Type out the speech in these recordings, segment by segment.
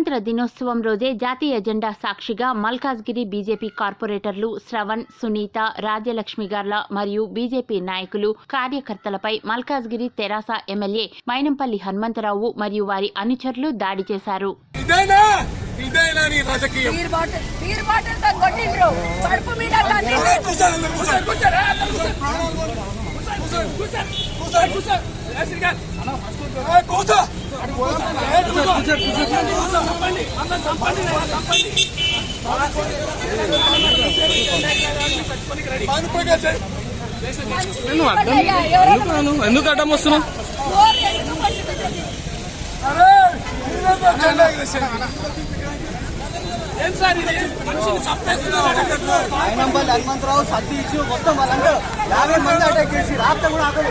స్వతంత్ర దినోత్సవం రోజే జాతీయ జెండా సాక్షిగా మల్కాజ్గిరి బీజేపీ కార్పొరేటర్లు శ్రవణ్ సునీత రాజ్యలక్ష్మి గార్ల మరియు బీజేపీ నాయకులు కార్యకర్తలపై మల్కాజ్గిరి తెరాస ఎమ్మెల్యే మైనంపల్లి హనుమంతరావు మరియు వారి అనుచరులు దాడి చేశారు. రాజకీయం? బీర్ అడ్డం ఎందుకు బాటిల్ ఎందుకు అడ్డం వస్తున్నావు అయినంపల్లి హనుమంతరావు మొత్తం వాళ్ళందరూ యాభై మంది అటాక్ చేసి రాత్రి కూడా ఆకలి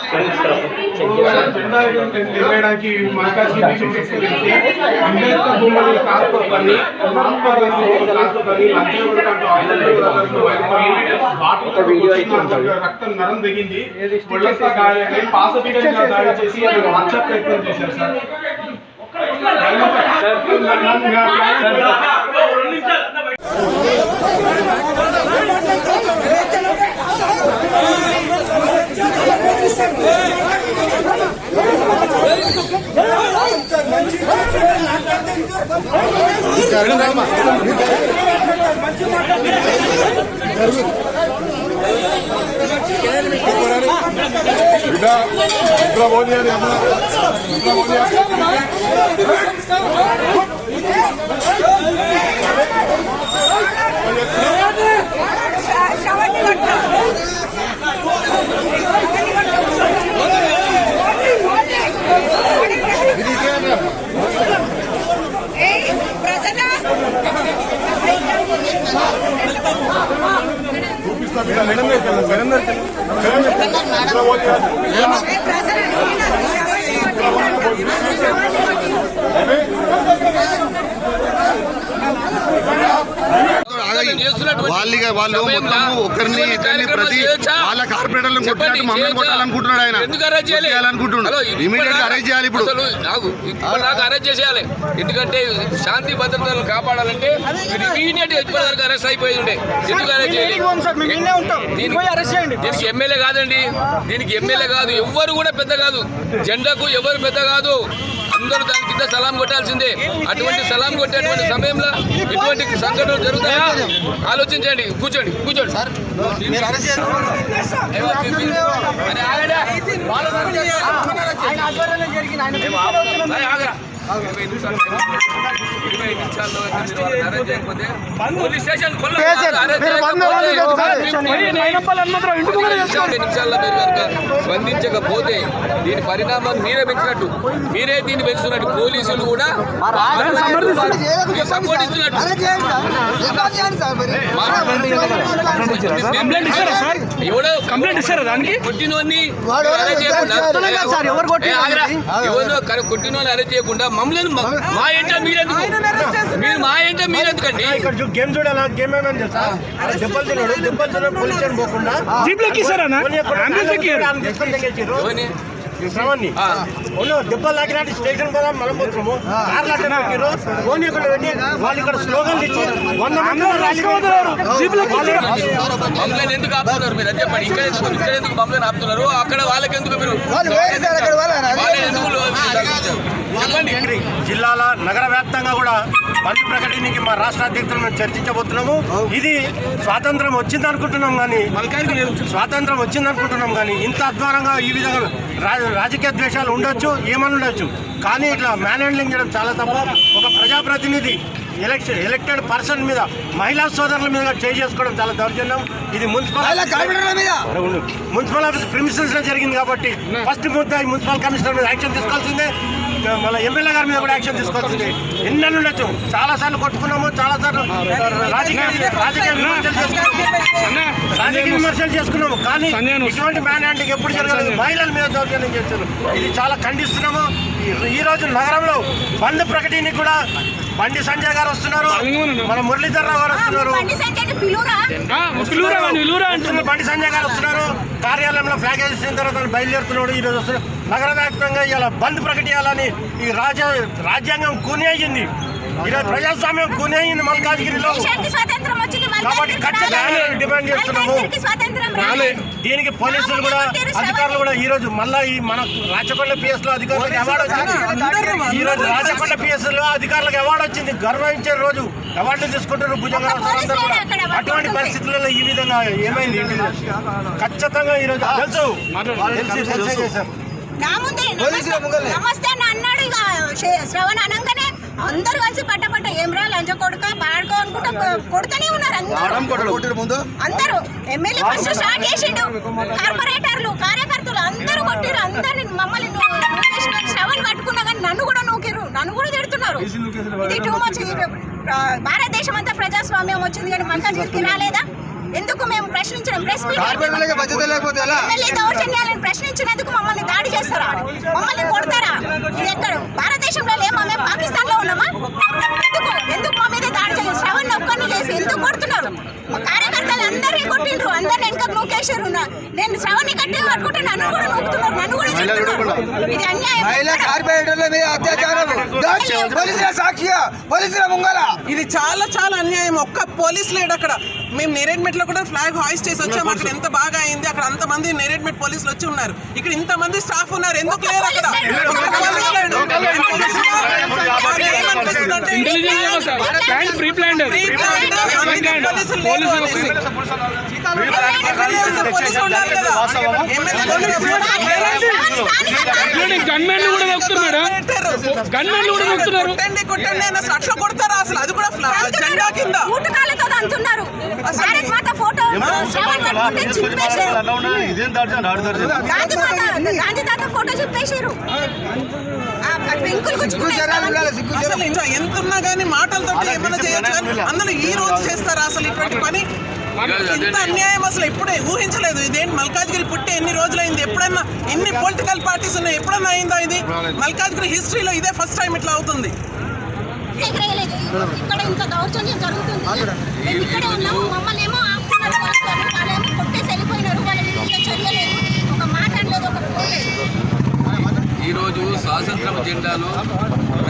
ఈ అమ్మాయి ఏం అంబేద్కర్ బొమ్మని రక్తం నరం దిగింది ఒళ్ళంతా దాడి చేసి హత్య ప్రయత్నం చేశారు సార్ ఇట్లా పోనీ అని అమ్మ ఇట్లా పోనీ చూపిస్తా మేడం మేడం దగ్గరికి మేడం దగ్గరికి మేడం దగ్గరికి ఇట్లా పోనీ వాళ్ళిగా వాళ్ళు మొత్తం ఒకరిని ఇద్దరిని ప్రతి వాళ్ళ కార్పొరేటర్లను కొట్టినట్టు మమ్మల్ని కొట్టాలనుకుంటున్నాడు ఆయన. ఎందుకు అరెస్ట్ చేయాలి? కొట్టాలనుకుంటున్నాడు హలో, ఇమీడియట్గా అరెస్ట్ చేయాలి ఇప్పుడు. అసలు నాకు ఇప్పటిదాకా అరెస్ట్ చేసేయాలి. ఎందుకంటే శాంతి భద్రతలను కాపాడాలంటే ఇమీడియట్ ఇప్పటివరకు అరెస్ట్ అయిపోయి ఉండే. ఎందుకు అరెస్ట్ చేయాలి? దీనికి దీనికి ఎమ్మెల్యే కాదండి. దీనికి ఎమ్మెల్యే కాదు. ఎవ్వరు కూడా పెద్ద కాదు. జెండాకు ఎవరు పెద్ద కాదు. అందరూ దాని కింద సలాం కొట్టాల్సిందే. అటువంటి సలాం కొట్టేటువంటి సమయంలో ఇటువంటి సంఘటనలు జరుగుతాయా? ఆలోచించండి కూర్చోండి కూర్చోండి. సార్ ఇరవై నిమిషాలు ఇరవై నిమిషాల్లో అరెస్ట్ చేయకపోతే పోలీస్ స్టేషన్ నిమిషాల్లో మీరు కనుక స్పందించకపోతే దీని పరిణామం మీరే పెంచినట్టు. మీరే దీన్ని పెంచుతున్నట్టు. పోలీసులు కూడా సపోర్ట్ ఇస్తున్నట్టు? ఎవడో కంప్లైంట్ ఇస్తారా దానికి? ఎవరు కొట్టినోని అరెస్ట్ చేయకుండా మమ్మల్ని మా- మా ఏంటో మీరెందుకు? మీరు మా ఏంటో మీరెందుకండి? ఇక్కడ గేమ్ చూడాలా గేమ్ ఏమని తెలుసా? దెబ్బలు తిన్నాడు దెబ్బలు తిన్నాడు పోలీస్ స్టేషన్ పోకుండా. జీప్ లెక్కిస్తారా పోనీయకుండా అంబులెన్స్ ఎక్కారు ఆయన తీసుకొని తెగేసిర్రు. ఎవరిని? ఈ శ్రవణ్ని. ఆ. ఓన్లీ దెబ్బలు స్టేషన్ పోదా మనం పోతున్నాము. అట్లా పెట్టిర్రు ఓన్లీ ఇక్కడ పెట్టి వాళ్ళు ఇక్కడ స్లోగన్లు ఇచ్చి వంద మంది ర్యాలీ మమ్మల్ని ఎందుకు ఆపుతున్నారు మీరు? అది చెప్పండి ఇక్కడ ఎందుకు ఇక్కడ ఎందుకు మమ్మల్ని ఆపుతున్నారు? అక్కడ వాళ్ళకి ఎందుకు మీరు? వాళ్ళు వేరే సార్ అక్కడ వాళ్ళ వాళ్ళని ఎందుకు జిల్లాల నగర వ్యాప్తంగా కూడా బంద్ ప్రకటనకి మా రాష్ట్ర అధ్యక్షులు మేము చర్చించబోతున్నాము ఇది స్వాతంత్రం వచ్చింది అనుకుంటున్నాం కానీ స్వాతంత్రం వచ్చింది? అనుకుంటున్నాం కానీ ఇంత అధ్వానంగా ఈ విధంగా రాజకీయ ద్వేషాలు ఉండొచ్చు ఏమని ఉండొచ్చు కానీ ఇట్లా మ్యాన్ హ్యాండ్లింగ్ చేయడం చాలా తప్పు. ఒక ప్రజాప్రతినిధి ఎలక్షన్ ఎలక్టెడ్ పర్సన్ మీద మహిళా సోదరుల మీద చేయి చేసుకోవడం చాలా దౌర్జన్యం. ఇది మున్సిపల్ మున్సిపల్ ఆఫీస్ ప్రిమిసెస్లో జరిగింది కాబట్టి ఫస్ట్ ముద్ద మున్సిపల్ కమిషనర్ మీద యాక్షన్ తీసుకోవాల్సిందే. మన ఎమ్మెల్యే గారి మీద కూడా యాక్షన్ తీసుకోవాల్సిందే. ఎన్నెన్ని ఉండొచ్చు. చాలా సార్లు కొట్టుకున్నాము చాలా సార్లు రాజకీయ రాజకీయ విమర్శలు చేసుకున్నాము. రాజకీయ విమర్శలు చేసుకున్నాము. కానీ ఇటువంటి మ్యాన్ హ్యాండింగ్ ఎప్పుడు జరగలేదు. మహిళల మీద దౌర్జన్యం చేస్తారు ఇది చాలా ఖండిస్తున్నాము. ఈ- రోజు నగరంలో బంద్ ప్రకటనకి కూడా బండి సంజయ్ గారు వస్తున్నారు. మన మురళీధర్ రావు గారు వస్తున్నారు. బండి సంజయ్ గారు వస్తున్నారు. కార్యాలయంలో ఫ్లాగ్ వేసిన తర్వాత బయలుదేరుతున్నాడు. ఈ రోజు వస్తున్నారు నగర వ్యాప్తంగా ఇలా బంద్ ప్రకటించాలని ఈ రాజ్య రాజ్యాంగం కూని అయ్యింది. ఈరోజు ప్రజాస్వామ్యం కూని అయ్యింది మల్కాజ్గిరిలో దేశానికి స్వాతంత్రం వచ్చింది కాబట్టి ఖచ్చితంగా డిమాండ్ చేస్తున్నాము. దీనికి పోలీసులు కూడా అధికారులు కూడా ఈ రోజు మళ్ళా ఈ మన రాచకొండ పిఎస్లో అధికారులకు అవార్డు వచ్చింది. ఈ రోజు రాచకొండ పిఎస్లో అధికారులకు అవార్డు వచ్చింది. గర్వించే రోజు అవార్డులు తీసుకుంటారు భుజంగా అటువంటి పరిస్థితులలో ఈ విధంగా ఏమైంది? ఖచ్చితంగా ఈ రోజు తెలుసు. తెలిసి తెలిసే. చేశారు నా ముందే నమస్తే నమస్తే అని అన్నాడు శ్రవణ్ అందరూ కలిసి పట్ట పట్ట ఏమ్రా లంచ కొడుక పాడుకో అనుకుంటా కొడుతూనే ఉన్నారు అందరూ. అందరూ. ఎమ్మెల్యే ఫస్ట్ స్టార్ట్ చేసిండు. కార్పొరేటర్లు కార్యకర్తలు అందరూ కొట్టిరు. అందరిని మమ్మల్ని శ్రవణ్ పట్టుకున్నా కానీ నన్ను కూడా నూకిరు నన్ను కూడా తిడుతున్నారు. ఇది టూ మచ్ భారతదేశం అంతా ప్రజాస్వామ్యం వచ్చింది కానీ మల్కాజ్గిరికి రాలేదా? ఎందుకు మేము ప్రశ్నించడం ప్రెస్ దౌర్జన్యాలను ప్రశ్నించినందుకు మమ్మల్ని దాడి చేస్తారా? మమ్మల్ని కొడతారా? ఇది ఎక్కడ? భారతదేశంలో లేమా కార్యకర్తలు అందరినీ కొట్టిండ్రు. అందరిని వెనక నూకేశారు నేను శ్రవణ్ని కట్టి పట్టుకుంటే నన్ను కూడా నూకుతున్నారు. నన్ను కూడా. ఇది అన్యాయం. మహిళా కార్పొరేటర్ల మీద అత్యాచారం దాడి పోలీసుల సాక్షిగా పోలీసుల ముంగల? ఇది చాలా చాలా అన్యాయం. ఒక్క పోలీస్ లేడు అక్కడ. మేము నేరేడ్మెట్లో కూడా ఫ్లాగ్ హాయిస్ట్ చేసి వచ్చాము. అక్కడ ఎంత బాగా అయింది? అక్కడ అంత మంది నేరేడ్మెట్ పోలీసులు వచ్చి ఉన్నారు. ఇక్కడ ఇంత మంది స్టాఫ్ ఉన్నారు. ఎందుకు లేరు అక్కడ? కదా. ఎమ్మెల్యే గన్మెన్లు కూడా కూడా అట్లా కొడతారా అసలు? అది కూడా ఫ్లా- జెండా కింద. ఊటకాలతో అంటున్నారు భారత్ మాత ఫోటో శ్రవణ్ పట్టుకుంటే చింపేశారు? గాంధీ మాత గాంధీ తాత ఫోటో చింపేశారు. ఆ పెంకులు గుచ్చుకున్నాయి అసలు ఇంకా ఎంత ఉన్నా కానీ మాటలతో ఏమైనా చేయొచ్చు కానీ అందులో ఈ రోజు చేస్తారా అసలు ఇటువంటి పని? ఇంత అన్యాయం అసలు ఎప్పుడే ఊహించలేదు. ఇదేంటి మల్కాజ్గిరి పుట్టి ఎన్ని రోజులైంది? ఎప్పుడన్నా ఎన్ని పొలిటికల్ పార్టీస్ ఉన్నాయి? ఎప్పుడన్నా అయిందా ఇది? మల్కాజ్గిరి హిస్టరీలో ఇదే ఫస్ట్ టైం ఇట్లా అవుతుంది. ఎగరేయలేదు ఇక్కడ ఇంత దౌర్జన్యం జరుగుతుంది మేము ఇక్కడే ఉన్నాము మమ్మల్ని ఏమో ఆపుతున్నారు పోలీసు వాళ్ళు. వాళ్ళేమో కొట్టేసి వెళ్ళిపోయినారు వాళ్ళ మీద చర్యలేదు ఒక మాట అనలేదు ఒక ఫోన్ లేదు ఈరోజు స్వాతంత్రం జెండాలు ప్రతి